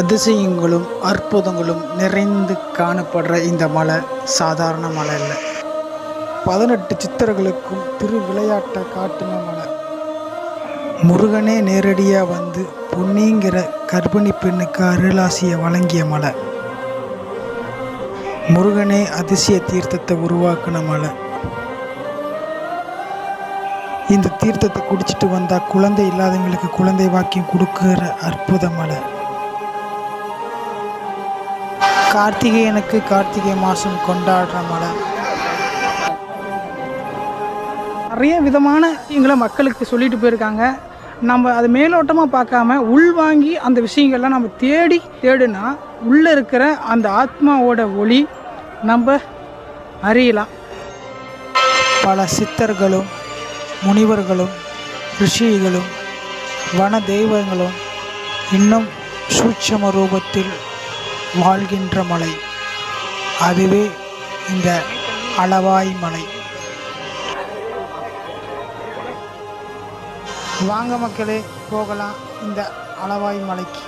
அதிசயங்களும் அற்புதங்களும் நிறைந்து காணப்படுற இந்த மலை சாதாரண மலை இல்லை பதினெட்டு சித்தர்களுக்கும் திரு விளையாட்டை காட்டின மலை. முருகனே நேரடியாக வந்து பொன்னிங்கிற கர்ப்பிணி பெண்ணுக்கு அருளாசியை வழங்கிய மலை. முருகனே அதிசய தீர்த்தத்தை உருவாக்குன மலை. இந்த தீர்த்தத்தை குடிச்சிட்டு வந்தால் குழந்தை இல்லாதவங்களுக்கு குழந்தை வாக்கியம் கொடுக்குற அற்புத மலை. கார்த்திகேயனுக்கு கார்த்திகை மாதம் கொண்டாடுற மலை. நிறைய விதமான எங்களை மக்களுக்கு சொல்லிட்டு போயிருக்காங்க. நம்ம அது மேலோட்டமாக பார்க்காம உள்வாங்கி அந்த விஷயங்கள்லாம் நம்ம தேடி தேடுனா உள்ளே இருக்கிற அந்த ஆத்மாவோட ஒளி நம்ம அறியலாம். பல சித்தர்களும் முனிவர்களும் ரிஷிகளும் வன தெய்வங்களும் இன்னும் சூட்சம ரூபத்தில் வாழ்கின்ற மலை. அதுவே இந்த அளவாய் மலை. வாங்க மக்களே போகலாம் இந்த அளவாய் மலைக்கு.